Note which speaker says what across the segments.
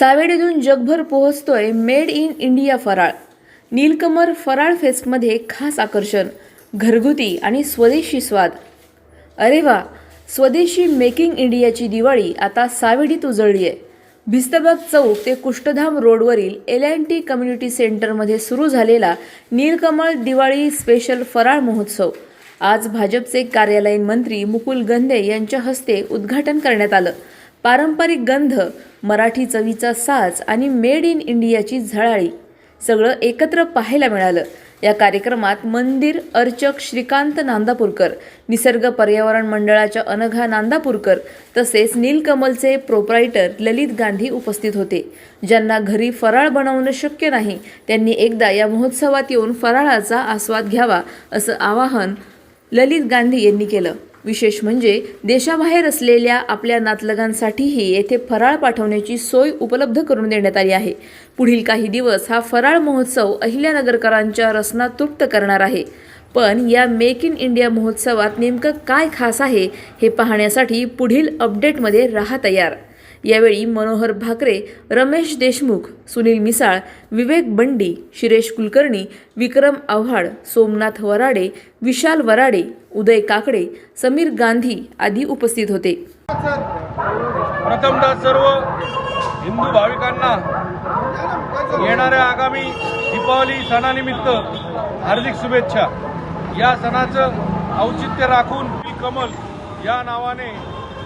Speaker 1: सावेडीतून जगभर पोहोचतोय made in India फराळ. नीलकमर फराळ फेस्टमध्ये खास आकर्षण घरगुती आणि स्वदेशी स्वाद. अरे वा स्वदेशी मेकिंग इंडियाची दिवाळी आता सावेडीत उजळली आहे भिस्तबाग चौक ते कुष्ठधाम रोडवरील एल अँड टी कम्युनिटी सेंटरमध्ये सुरू झालेला नीलकमळ दिवाळी स्पेशल फराळ महोत्सव. आज भाजपचे कार्यालयीन मंत्री मुकुल गंधे यांच्या हस्ते उद्घाटन करण्यात आलं. पारंपरिक गंध मराठी चवीचा साज आणि मेड इन इंडियाची झळाळी सगळं एकत्र पाहायला मिळालं. या कार्यक्रमात मंदिर अर्चक श्रीकांत नांदापूरकर निसर्ग पर्यावरण मंडळाच्या अनघा नांदापूरकर तसेच नीलकमलचे प्रोप्रायटर ललित गांधी उपस्थित होते. ज्यांना घरी फराळ बनवणं शक्य नाही त्यांनी एकदा या महोत्सवात येऊन फराळाचा आस्वाद घ्यावा असं आवाहन ललित गांधी यांनी केलं. विशेष म्हणजे देशाबाहेर असलेल्या आपल्या नातलगांसाठीही येथे फराळ पाठवण्याची सोय उपलब्ध करून देण्यात आली आहे. पुढील काही दिवस हा फराळ महोत्सव अहिल्यानगरकरांच्या रसना तृप्त करणार आहे. पण या मेक इन इंडिया महोत्सवात नेमकं काय खास आहे हे पाहण्यासाठी पुढील अपडेटमध्ये राहा तयार. यावेळी मनोहर भाकरे रमेश देशमुख सुनील मिसाळ विवेक बंडी शिरेश कुलकर्णी विक्रम आव्हाड सोमनाथ वराडे विशाल वराडे उदय काकडे समीर गांधी आदी उपस्थित होते.
Speaker 2: प्रथमतः सर्व हिंदू भाविकांना येणाऱ्या आगामी दीपावली सणानिमित्त हार्दिक शुभेच्छा. या सणाचं औचित्य राखून कमल या नावाने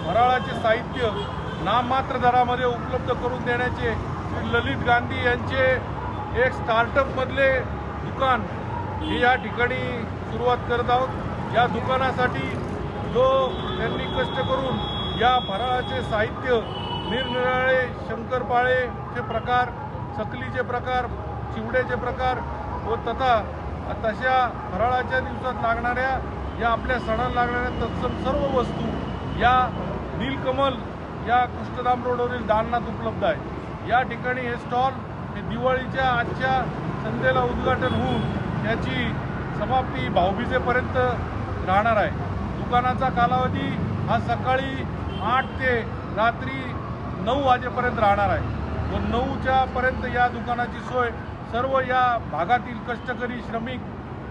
Speaker 2: फराळाचे साहित्य नाममात्र दरामध्ये उपलब्ध करून देण्याचे श्री ललित गांधी यांचे एक स्टार्टअपमधले दुकान हे या ठिकाणी सुरुवात करत आहोत. या दुकानासाठी जो त्यांनी कष्ट करून या फराळाचे साहित्य निरनिराळे शंकरपाळेचे प्रकार चकलीचे प्रकार चिवड्याचे प्रकार व तथा तशा फराळाच्या दिवसात लागणाऱ्या या आपल्या सणाला लागणाऱ्या तत्सम सर्व वस्तू या नीलकमल या कृष्णधाम रोडवरील दालनात उपलब्ध आहे. या ठिकाणी हे स्टॉल हे दिवाळीच्या आजच्या संध्येला उद्घाटन होऊन त्याची समाप्ती भाऊबीजेपर्यंत राहणार आहे. दुकानाचा कालावधी हा सकाळी आठ ते रात्री नऊ वाजेपर्यंत राहणार आहे. व नऊच्या पर्यंत या दुकानाची सोय सर्व या भागातील कष्टकरी श्रमिक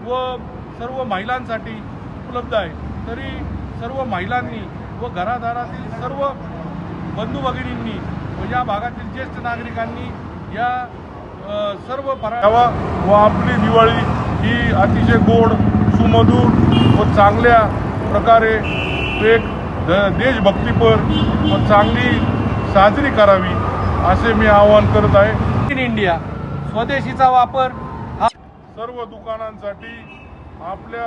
Speaker 2: व सर्व महिलांसाठी उपलब्ध आहे. तरी सर्व महिलांनी व घरादारातील सर्व बंधू भगिनींनी व या भागातील ज्येष्ठ नागरिकांनी या सर्व फराळावा व आपली दिवाळी ही अतिशय गोड सुमधूर व चांगल्या प्रकारे एक द- देशभक्तीपर व चांगली साजरी करावी असे मी आवाहन करत आहे. इन इंडिया स्वदेशीचा वापर हा सर्व दुकानांसाठी आपल्या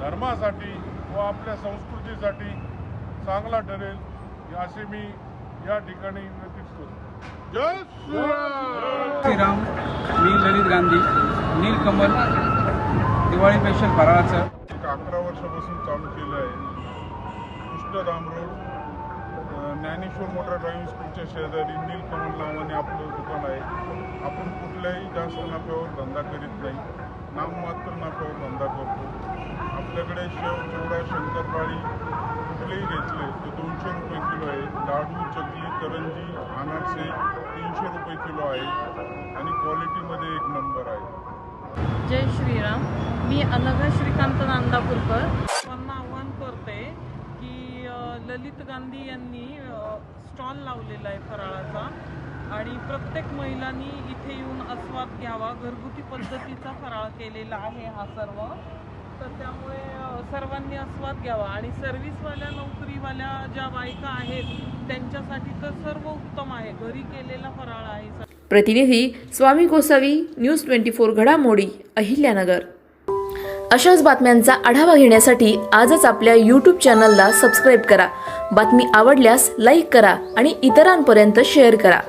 Speaker 2: धर्मासाठी व आपल्या संस्कृतीसाठी चांगला ठरेल असे मी या ठिकाणी करतो. जय श्रीराम
Speaker 3: मी ललित गांधी नीलकमल दिवाळी स्पेशल फराळाचं.
Speaker 4: एक अकरा वर्षापासून चालू केलं आहे. Krishnadham road Dnyaneshwar motor driving स्कूलच्या शेजारी नीलकमल नावाने आपलं दुकान आहे. आपण कुठल्याही जास्त नफ्यावर धंदा करीत नाही. नाममात्र नफ्यावर धंदा करतो. आपल्याकडे शेव चिवडा ते दोनशे रुपये किलो आहे लाडू चकली करंजी अनारसे तीनशे रुपये किलो आहे आणि क्वालिटीमध्ये एक नंबर आहे.
Speaker 5: जय श्रीराम. मी अनघा श्रीकांत नांदापूरकर. सर्वांना आव्हान करते की ललित गांधी यांनी स्टॉल लावलेला आहे फराळाचा आणि प्रत्येक महिलांनी इथे येऊन आस्वाद घ्यावा. घरगुती पद्धतीचा फराळ केलेला आहे हा सर्व. तर त्यामुळे सर्वांनी आस्वाद घ्यावा. आणि सर्व्हिसवाल्या नोकरीवाल्या ज्या बायका आहेत त्यांच्यासाठी तर सर्व उत्तम आहे. घरी केलेला फराळ आहे.
Speaker 1: प्रतिनिधी Swami Gosavi news twenty four घडामोडी अहिल्यानगर. अशाच बातम्यांचा आढावा घेण्यासाठी आजच आपल्या यूट्यूब चॅनलला सबस्क्राईब करा. बातमी आवडल्यास लाईक करा आणि इतरांपर्यंत शेअर करा.